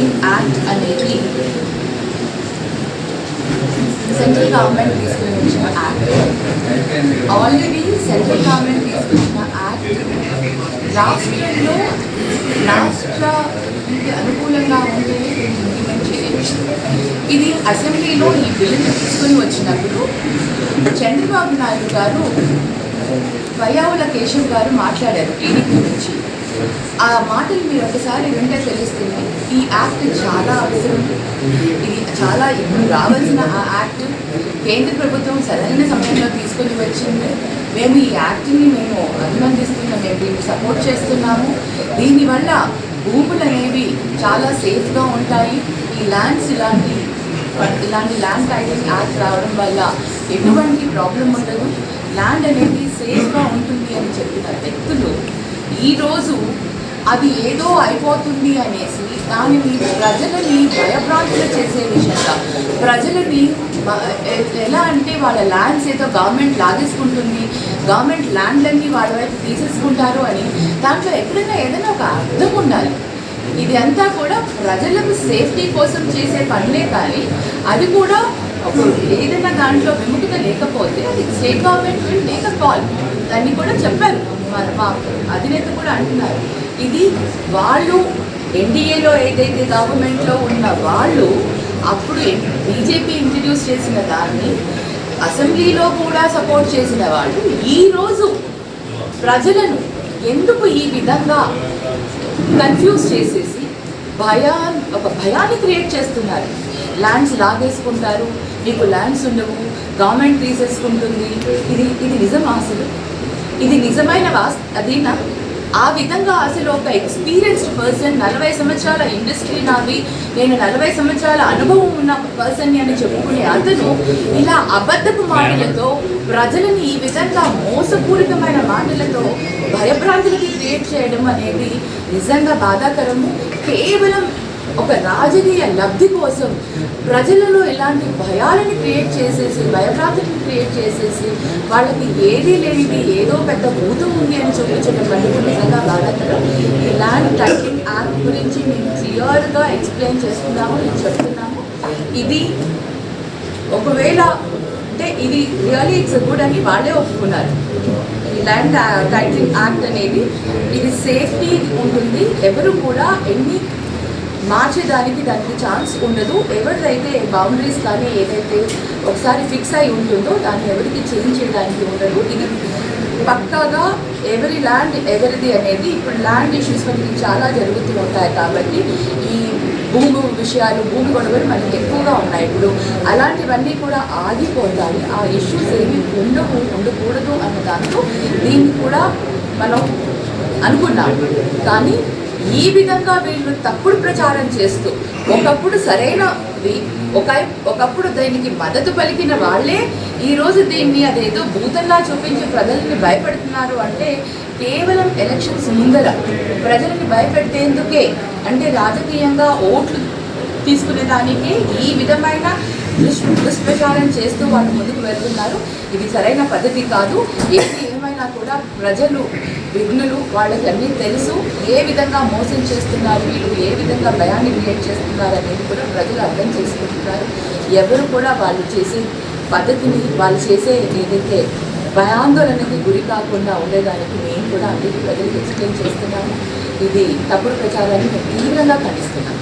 Titling act అనేది central government తీసుకుని వచ్చిన యాక్ట్ ఆల్రెడీ సెంట్రల్ గవర్నమెంట్ తీసుకొచ్చిన యాక్ట్ రాష్ట్రంలో రాష్ట్రానికి అనుకూలంగా ఉంటే ఇంప్లిమెంట్ చేయొచ్చు ఇది అసెంబ్లీలో ఈ బిల్లుని తీసుకొని వచ్చినప్పుడు చంద్రబాబు నాయుడు గారు వయావుల కేశవ్ గారు మాట్లాడారు టీడీపీ నుంచి. ఆ మాటలు మీరు ఒకసారి వింటే తెలుస్తుంది. ఈ యాక్ట్ చాలా అవసరం. ఇది చాలా ఇప్పుడు రావాల్సిన ఆ యాక్ట్ కేంద్ర ప్రభుత్వం సరైన సమయంలో తీసుకొని వచ్చింది. మేము ఈ యాక్ట్ని మేము అభినందిస్తున్నాం మేము దీన్ని సపోర్ట్ చేస్తున్నాము. దీనివల్ల భూములు అనేవి చాలా సేఫ్గా ఉంటాయి. ఈ ల్యాండ్స్ ఇలాంటి ఇలాంటి ల్యాండ్ టైటిలింగ్ యాక్ట్ రావడం వల్ల ఎటువంటి ప్రాబ్లం ఉండదు. ల్యాండ్ అనేది సేఫ్గా ఉంటుంది అని చెప్పిన వ్యక్తులు ఈరోజు అది ఏదో అయిపోతుంది అనేసి దానిని ప్రజలని భయభ్రాంతులు చేసే విషయంగా ప్రజలని ఎలా అంటే వాళ్ళ ల్యాండ్స్ ఏదో గవర్నమెంట్ లాగేసుకుంటుంది గవర్నమెంట్ ల్యాండ్లన్నీ వాళ్ళ వైపు తీసేసుకుంటారు అని దాంట్లో ఎక్కడైనా ఏదైనా ఒక అర్థం ఉండాలి. ఇది అంతా కూడా ప్రజలకు సేఫ్టీ కోసం చేసే పనులే కానీ అది కూడా ఒక ఏదైనా దాంట్లో విముఖత లేకపోతే అది state government will take a call. దాన్ని కూడా చెప్పారు మన మా అధినేత కూడా అంటున్నారు. ఇది వాళ్ళు ఎన్డీఏలో ఏదైతే గవర్నమెంట్లో ఉన్న వాళ్ళు అప్పుడు బీజేపీ ఇంట్రడ్యూస్ చేసిన దాన్ని అసెంబ్లీలో కూడా సపోర్ట్ చేసిన వాళ్ళు ఈరోజు ప్రజలను ఎందుకు ఈ విధంగా కన్ఫ్యూజ్ చేసేసి భయా ఒక భయాన్ని క్రియేట్ చేస్తున్నారు. ల్యాండ్స్ లాగేసుకుంటారు. మీకు ల్యాండ్స్ ఉండవు. గవర్నమెంట్ తీసేసుకుంటుంది ఇది ఇది నిజం అసలు? ఇది నిజమైన వాస్ అదేనా? ఆ విధంగా అసలు ఒక ఎక్స్పీరియన్స్డ్ పర్సన్ నలభై సంవత్సరాల ఇండస్ట్రీ నావి నేను నలభై సంవత్సరాల అనుభవం ఉన్న పర్సన్ అని చెప్పుకునే అతను ఇలా అబద్ధపు మాటలతో ప్రజలని ఈ విధంగా మోసపూరితమైన మాటలతో భయభ్రాంతులకి క్రియేట్ చేయడం అనేది నిజంగా బాధాకరము. కేవలం ఒక రాజకీయ లబ్ధి కోసం ప్రజలలో ఇలాంటి భయాలని క్రియేట్ చేసేసి భయభ్రాంతులను క్రియేట్ చేసేసి వాళ్ళకి ఏదీ లేనిది ఏదో పెద్ద భూతం ఉంది అని చూపించడం అనేది నిజంగా బాధాకరం. ఈ ల్యాండ్ టైటింగ్ యాక్ట్ గురించి మేము క్లియర్గా ఎక్స్ప్లెయిన్ చేస్తున్నాము నేను చెప్తున్నాము ఇది ఒకవేళ అంటే ఇది రియలీ ఇట్స్ గుడ్ అని వాళ్ళే ఒప్పుకున్నారు. ల్యాండ్ టైటిల్ యాక్ట్ అనేది ఇది సేఫ్టీ ఉంటుంది. ఎవరు కూడా ఎన్ని మార్చేదానికి దానికి ఛాన్స్ ఉండదు. ఎవరిదైతే బౌండరీస్ కానీ ఏదైతే ఒకసారి ఫిక్స్ అయి ఉంటుందో దాన్ని ఎవరికి చేంజ్ చేయడానికి ఉండదు. ఇది పక్కాగా ఎవరి ల్యాండ్ ఎవరిది అనేది ఇప్పుడు ల్యాండ్ ఇష్యూస్ మనకి చాలా జరుగుతూ ఉంటాయి కాబట్టి ఈ భూమి విషయాలు భూమి గొడవలు మనకి ఎక్కువగా ఉన్నాయి. ఇప్పుడు అలాంటివన్నీ కూడా ఆగిపోతాయి. ఆ ఇష్యూస్ ఏమి ఉండవు ఉండకూడదు అన్న దాంతో దీన్ని కూడా మనం అనుకున్నాం. కానీ ఈ విధంగా వీళ్ళు తప్పుడు ప్రచారం చేస్తూ ఒకప్పుడు సరైన ఒక ఒకప్పుడు దీనికి మద్దతు పలికిన వాళ్ళే ఈరోజు దీన్ని అదేదో భూతంలా చూపించి ప్రజల్ని భయపెడుతున్నారు అంటే కేవలం ఎలక్షన్స్ ముందర ప్రజల్ని భయపెట్టేందుకే అంటే రాజకీయంగా ఓట్లు తీసుకునే దానికి ఈ విధమైన దుష్ప్రచారం చేస్తూ వాళ్ళు ముందుకు వెళ్తున్నారు. ఇది సరైన పద్ధతి కాదు. ఏది ఏమైనా కూడా ప్రజలు విఘ్నులు వాళ్ళకి అన్నీ తెలుసు. ఏ విధంగా మోసం చేస్తున్నారు వీళ్ళు ఏ విధంగా భయాన్ని క్రియేట్ చేస్తున్నారు అనేది కూడా ప్రజలు అర్థం చేసుకుంటున్నారు. ఎవరు కూడా వాళ్ళు చేసే పద్ధతిని వాళ్ళు చేసే ఏదైతే భయాందోళనకి గురి కాకుండా ఉండేదానికి మేము కూడా అందరికీ ప్రజలకు ఎక్స్ప్లెయిన్ చేస్తున్నాము. ఇది తప్పుడు ప్రచారాన్ని తీవ్రంగా ఖండిస్తున్నాము.